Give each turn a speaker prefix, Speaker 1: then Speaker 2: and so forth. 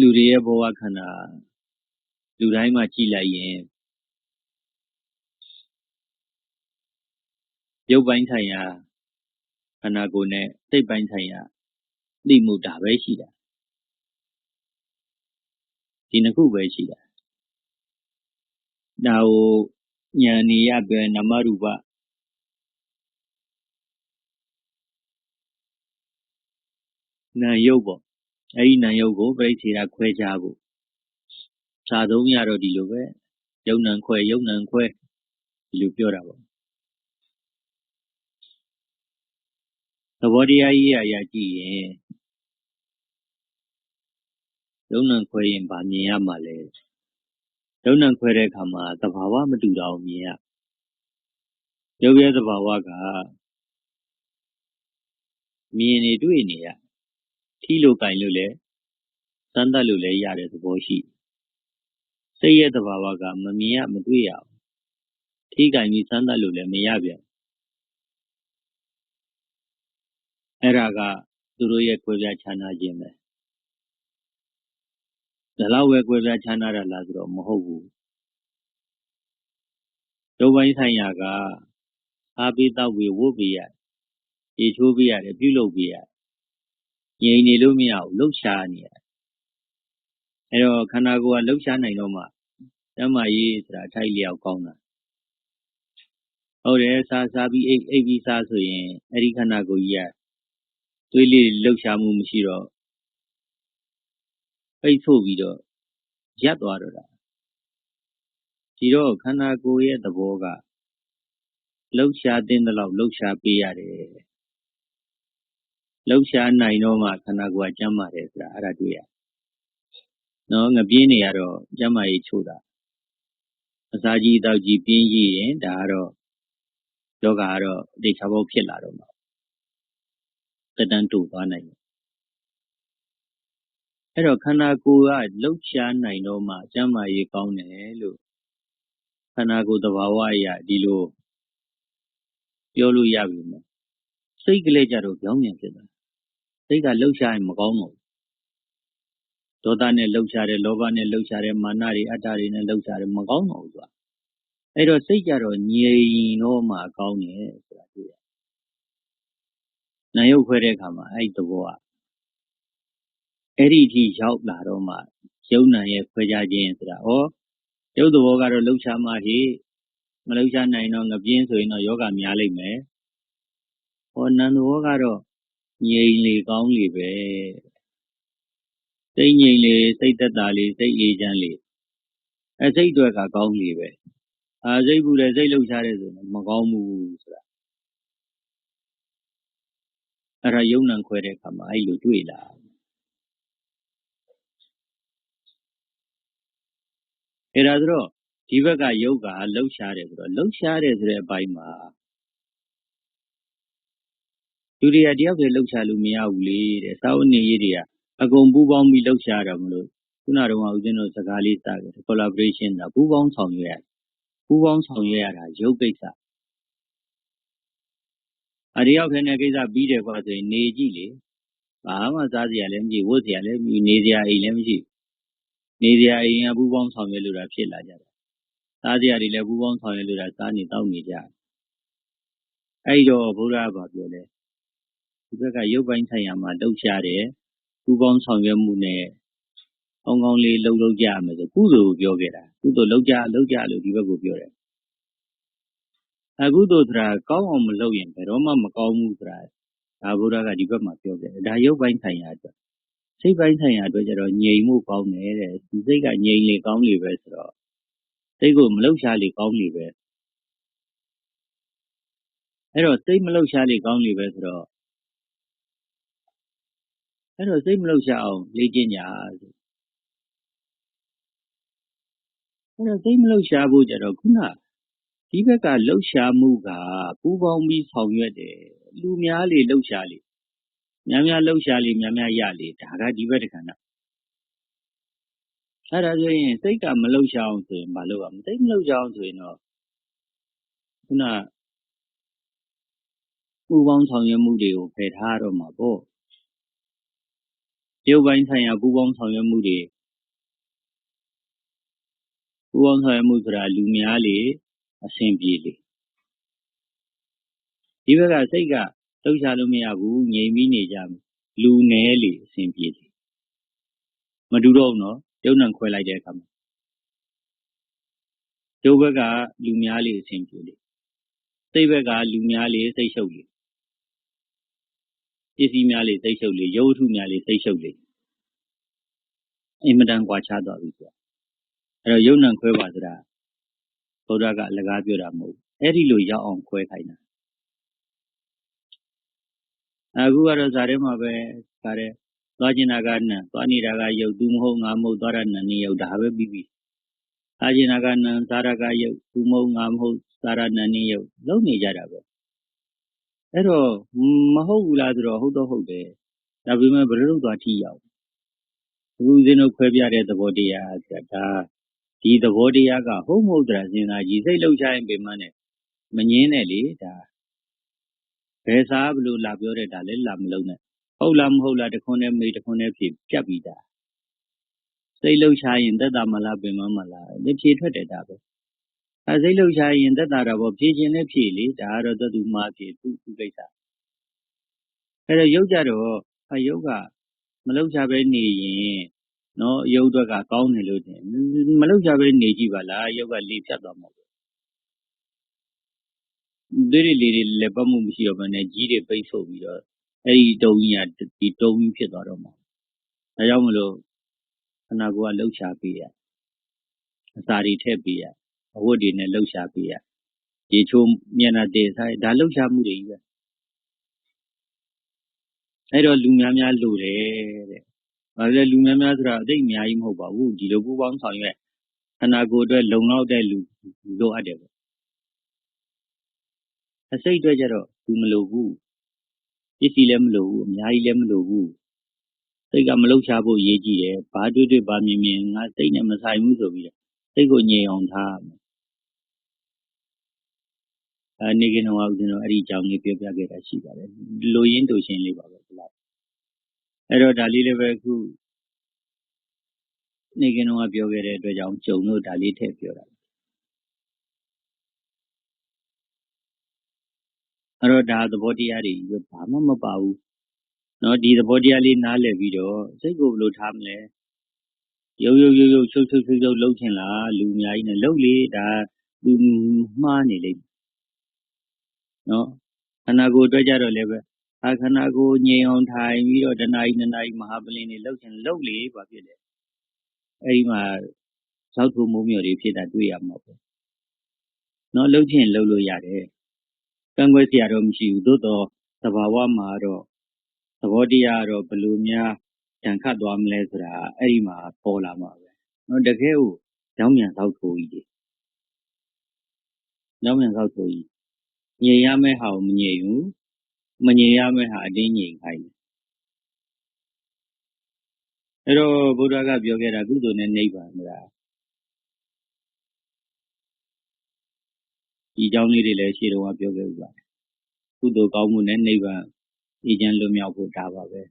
Speaker 1: လူတွေရဲ့ဘဝခန္ဓာလူတိုင်းမှာကြည်လိုက်ရင်ရုပ်ပိုင်းဆိုင်ရာခန္ဓာကိုယ်နဲ့စိတ်ပိုင်းဆိုင်ရာသိမှုဒါပဲရှိတာဒီနှစ်ခုပဲရှိတာဒါကိုဉာဏ်နေရပဲနမရူပနာယုတ်ပေါ့ အဲ့ဒီနာယုတ်ကိုပြိစေတာခွဲခြားဖို့စာသုံးရတော့ဒီလိုပဲယုံနံခွဲယုံနံခွဲဒီလိုပြောတာပေါ့သဘောတရားကြီးအရာကြည့်ရင်ယုံနံခွဲရင်ဗာမြင်ရမှာလဲယုံနံခွဲတဲ့အခါမှာသဘာဝမတူတာကိုမြင်ရရုပ်ရဲ့သဘာဝကမြင်နေတွေ့နေရ ထိလို့ကင်လို့လဲစမ်းသပ်လို့လဲရတဲ့သဘောရှိစိတ်ရဲ့သဘာဝကမမြင်ရမတွေ့ရဘူးထိကင်ပြီးစမ်းသပ်လို့လဲမရပြန်အဲ့ဒါကသူတို့ရဲ့ကွဲပြားခြားနာခြင်းပဲဒါလောက်ပဲကွဲပြားခြားနာတာလားဆိုတော့မဟုတ်ဘူးဒုပိုင်းဆိုင်ရာကအားပေးတော့ဝေဝုတ်ပေးရရေချိုးပေးရတယ်ပြုလုပ်ပေးရ ငြိမ်နေလို့မရဘူးလှုပ်ရှားနေရအဲ့တော့ခန္ဓာကိုယ်ကလှုပ်ရှားနိုင်တော့မှတမရေးဆိုတာအထိုက်လျောက်ကောင်းတာဟုတ်တယ်စားစားပြီးအိပ်အိပ်ပြီးစားဆိုရင်အဲ့ဒီခန္ဓာကိုယ်ကြီးကသွေးလေးလှုပ်ရှားမှုမရှိတော့ပိတ်ဆို့ပြီးတော့ရပ်သွားတော့တာဒီတော့ခန္ဓာကိုယ်ရဲ့သဘောကလှုပ်ရှားတဲ့လောက်လှုပ်ရှားပေးရတယ် လှုပ်ရှားနိုင်တော့မှခန္ဓာကိုယ်ကကျမ်းပါတယ်ဆိုတာအဲ့ဒါတွေ့ရနော်ငပြင်းနေရတော့ကျမ်းမာရေးချို့တာအစာကြီးတောက်ကြီးပြင်းကြီးရင်ဒါကတော့ယောဂကတော့ဒေချာဘောဖြစ်လာတော့မှာတက်တန်းတူသွားနိုင်တယ်အဲ့တော့ခန္ဓာကိုယ်ကလှုပ်ရှားနိုင်တော့မှကျမ်းမာရေးကောင်းတယ်လို့ခန္ဓာကိုယ်သဘာဝအရဒီလိုပြောလို့ရပြီမယ်စိတ်ကလေးကြတော့ကြောင်းမြန်ဖြစ်တာ စိတ်ကလှုပ်ရှားရင်မကောင်းတော့ဘူးဒေါသနဲ့လှုပ်ရှားတယ်လောဘနဲ့လှုပ်ရှားတယ်မာနတွေအတ္တတွေနဲ့လှုပ်ရှားတယ်မကောင်းတော့ဘူးသူကအဲ့တော့စိတ်ကြတော့ငြိမ်တော့မှကောင်းတယ်ဆိုတာတွေ့ရနာယုတ်ခွဲတဲ့အခါမှာအဲ့ဒီသဘောကအဲ့ဒီအထိရောက်လာတော့မှယုံနာရဲ့ခွဲခြားခြင်းဆိုတာဩရုပ်သဘောကတော့လှုပ်ရှားမှဟိမလှုပ်ရှားနိုင်တော့ငပြင်းဆိုရင်တော့ယောဂများလိမ့်မယ်ဟောနန္ဒဘောကတော့ ငြိမ်လေကောင်းလေပဲစိတ်ငြိမ်လေစိတ်သက်သာလေစိတ်အေးချမ်းလေအဲစိတ်အတွက်ကကောင်းလေပဲအာစိတ်ဘူးလေစိတ်လှုပ်ရှားတယ်ဆိုရင်မကောင်းဘူးဆိုတာအဲ့ဒါယုံနံခွဲတဲ့အခါမှာအဲ့လိုတွေ့လာအဲ့ဒါဆိုတော့ဒီဘက်ကယုတ်ကလှုပ်ရှားတယ်ဆိုတော့လှုပ်ရှားတယ်ဆိုတဲ့အပိုင်းမှာ လူတွေကတယောက်တည်းလှုပ်ရှားလို့မရဘူးလေတဲ့စာအုပ်နေရေးတွေကအကုန်ပူးပေါင်းပြီးလှုပ်ရှားတော့မလို့ခုနကတော့ဦးဇင်းတို့စကားလေးစခဲ့တယ် collaboration တာပူးပေါင်းဆောင်ရွက်ရပူးပေါင်းဆောင်ရွက်ရတာရုပ်ကိစ္စအတယောက်ခဲနဲ့ကိစ္စပြီးတယ်ကွာဆိုရင်နေကြည့်လေဘာမှစားစရာလည်းမရှိဝတ်စရာလည်းမရှိနေစရာအိမ်လည်းမရှိနေစရာအိမ်ကပူးပေါင်းဆောင်ရွက်လို့တာဖြစ်လာကြတယ်စားစရာတွေလည်းပူးပေါင်းဆောင်ရွက်လို့တာစားနေတောက်နေကြအဲ့တော့ဘုရားဘာပြောလဲ ဒီဘက်ကရုပ်ပိုင်းဆိုင်ရာမှာလှုပ်ရှားတယ်ပူးပေါင်းဆောင်ရွက်မှုနဲ့ကောင်းကောင်းလေးလှုပ်လှုပ်ကြရမယ်ဆိုကုသိုလ်ကိုပြောခဲ့တာကုသိုလ်လှုပ်ကြလှုပ်ကြလို့ဒီဘက်ကိုပြောတယ်အခုတို့ဆိုတာကောင်းအောင်မလုပ်ရင်ဘယ်တော့မှမကောင်းဘူးဆိုတာဒါဘုရားကဒီဘက်မှာပြောခဲ့တယ်ဒါရုပ်ပိုင်းဆိုင်ရာအတွက်စိတ်ပိုင်းဆိုင်ရာအတွက်ကျတော့ငြိမ်မှုကောင်းတယ်တဲ့ဒီစိတ်ကငြိမ်လေကောင်းလေပဲဆိုတော့စိတ်ကိုမလှုပ်ရှားလေကောင်းလေပဲအဲ့တော့စိတ်မလှုပ်ရှားလေကောင်းလေပဲဆိုတော့ အဲ့တော့စိတ်မလှုပ်ရှားအောင်လေ့ကျင့်ကြဆိုအဲ့တော့စိတ်မလှုပ်ရှားဖို့ကြတော့ခုနဒီဘက်ကလှုပ်ရှားမှုကပူပေါင်းပြီးဆောင်ရွက်တယ်လူများလေလှုပ်ရှားလေများများလှုပ်ရှားလေများများရလေဒါကဒီဘက်တခဏအဲ့ဒါဆိုရင်စိတ်ကမလှုပ်ရှားအောင်ဆိုရင်မလုပ်အောင်စိတ်မလှုပ်ရှားအောင်ဆိုရင်တော့ခုနပူပေါင်းဆောင်ရွက်မှုတွေကိုဖယ်ထားတော့မှာပေါ့ ရုပ်ပိုင်းဆိုင်ရာပူးပေါင်းဆောင်ရွက်မှုတွေပူးပေါင်းဆောင်ရွက်မှုဆိုတာလူများလေအဆင်ပြေလေဒီဘက်ကစိတ်ကလှုပ်ရှားလို့မရဘူးငြိမ်ပြီးနေကြမယ်လူနည်းလေအဆင်ပြေလေမတူတော့ဘူးနော်ရုပ်နံခွဲလိုက်တဲ့အခါမှာရုပ်ဘက်ကလူများလေအဆင်ပြေလေစိတ်ဘက်ကလူများလေစိတ်ရှုပ်လေ ပစ္စည်းများလေစိတ်ရှုပ်လေရုပ်ထုများလေစိတ်ရှုပ်လေအင်မတန်ကွာခြားသွားပြီဆိုအဲ့တော့ယုံနံခွဲပါဆိုတာဘုရားကအလကားပြောတာမဟုတ်ဘူးအဲ့ဒီလိုရောက်အောင်ခွဲခိုင်းတာအခုကတော့ဇာထဲမှာပဲဇာထဲသွားကျင်တာကနံသွားနေတာကယုတ်သူမဟုတ်ငါမဟုတ်သွားရနံနေယုတ်ဒါပဲပြီးပြီအားကျင်တာကနံဇာရကယုတ်သူမဟုတ်ငါမဟုတ်ဇာရနံနေယုတ်လုံးနေကြတာပဲ အဲ့တော့မဟုတ်ဘူးလားဆိုတော့ဟုတ်တော့ဟုတ်တယ်ဒါပေမဲ့ဘယ်လိုသွားထိရောက်အခုဦးဇင်းတို့ခွဲပြတဲ့သဘောတရားဆိုတာဒါဒီသဘောတရားကဟုတ်မဟုတ်တည်းစဉ်းစားကြည့်စိတ်လှုပ်ရှားရင်ပင်မနဲ့မငင်းနဲ့လေဒါဘယ်စားဘလို့လာပြောတဲ့ဒါလည်းလာမလုံးနဲ့ဟုတ်လားမဟုတ်လားတခွန်းနဲ့မေးတခွန်းနဲ့ဖြေပြတ်ပြီးသားစိတ်လှုပ်ရှားရင်သက်တာမလားပင်မမလားဒီဖြေထွက်တယ်ဒါပဲ အဲစိတ်လှုပ်ရှားရင်သက်တာတော့ဖြေခြင်းနဲ့ဖြေလေဒါကတော့သတ္တုမှာဖြေသူ့သူ့ကိစ္စအဲတော့ရုပ်ကြတော့အယုတ်ကမလှုပ်ရှားပဲနေရင်နော်ရုပ်အတွက်ကကောင်းတယ်လို့ထင်မလှုပ်ရှားပဲနေကြည့်ပါလားရုပ်ကလေဖြတ်သွားမှာပဲဒီတွေလေတွေလည်းပတ်မှုမရှိတော့ဘဲနဲ့ကြီးတွေပိတ်ဆို့ပြီးတော့အဲ့ဒီတုံကြီးကဒီတုံကြီးဖြစ်သွားတော့မှာဒါကြောင့်မလို့ခန္ဓာကိုယ်ကလှုပ်ရှားပေးရအစာတွေထည့်ပေးရ အဝတ်တွေနဲ့လှုပ်ရှားပေးရရေချိုးမျက်နှာတည်ဆိုင်ဒါလှုပ်ရှားမှုတွေကြီးပဲအဲ့တော့လူများများလိုတယ်တဲ့။ဘာလဲလူများများဆိုတာအသိအများကြီးမဟုတ်ပါဘူး။ဒီလိုပူးပေါင်းဆောင်ရွက်ခန္ဓာကိုယ်အတွက်လုံလောက်တဲ့လူလိုအပ်တယ်ပေါ့။အစိတ်အတွက်ကြတော့လူမလိုဘူး။ပစ္စည်းလည်းမလိုဘူးအများကြီးလည်းမလိုဘူး။စိတ်ကမလှုပ်ရှားဖို့အရေးကြီးတယ်။ဘာတွေ့တွေ့ဘာမြင်မြင်ငါစိတ်နဲ့မဆိုင်ဘူးဆိုပြီးတော့စိတ်ကိုငြိမ်အောင်ထားရမယ်။ အဲနေကင်းတော်ဦးဇင်းတို့အဲ့ဒီအကြောင်းလေးပြောပြခဲ့တာရှိပါတယ်။လိုရင်းတို့ရှင်လေးပါပဲဒီလောက်။အဲ့တော့ဒါလေးလည်းပဲအခုနေကင်းတော့ပြောခဲ့တဲ့အတွက်ကြောင့်ကြုံလို့ဒါလေးထည့်ပြောတာအဲ့တော့ဒါသဘောတရားတွေဘာမှမပါဘူးเนาะဒီသဘောတရားလေးနားလည်ပြီးတော့စိတ်ကိုဘယ်လိုထားမလဲရုပ်ရုပ်ရုပ်ရုပ်ချုပ်ချုပ်ချုပ်ချုပ်လှုပ်ချင်လားလူအများကြီးနဲ့လှုပ်လေဒါလူမှားနေလိမ့် နော်ခန္ဓာကိုယ်အတွက်ကြတော့လည်းပဲအခန္ဓာကိုယ်ငြိမ်အောင်ထိုင်ပြီးတော့တဏှာကြီးတဏှာကြီးမဟာပလင်းတွေလှုပ်ခြင်းလှုပ်လေပါဖြစ်တယ်အဲဒီမှာသောက်ထုမိုးမြော်တွေဖြစ်တာတွေ့ရမှာပေါ့နော်လှုပ်ခြင်းလှုပ်လို့ရတယ်ကံွယ်စရာတော့မရှိဘူးသို့တော့သဘာဝမှာတော့သဘောတရားတော့ဘလို့များတန်ခတ်သွားမလဲဆိုတာအဲ့ဒီမှာပေါ်လာမှာပဲနော်တကယ်ကိုကြောင်းမြန်သောက်ထိုးကြီးတွေကြောင်းမြန်သောက်ထိုးကြီး ငြိမ်ရမယ့်ဟာကို မငြိမ်ဘူး မငြိမ်ရမယ့်ဟာ အတင်းငြိမ်ခိုင်းတယ် အဲ့တော့ဘုရားကပြောခဲ့တာ ကုသိုလ်နဲ့ နိဗ္ဗာန်ဆိုတာ ဒီအကြောင်းလေးတွေလည်း ရှေ့တုန်းက ပြောခဲ့ဥပါတယ် ကုသိုလ်ကောင်းမှုနဲ့ နိဗ္ဗာန်ဤချမ်းလွတ်မြောက်ဖို့ ဒါပါပဲ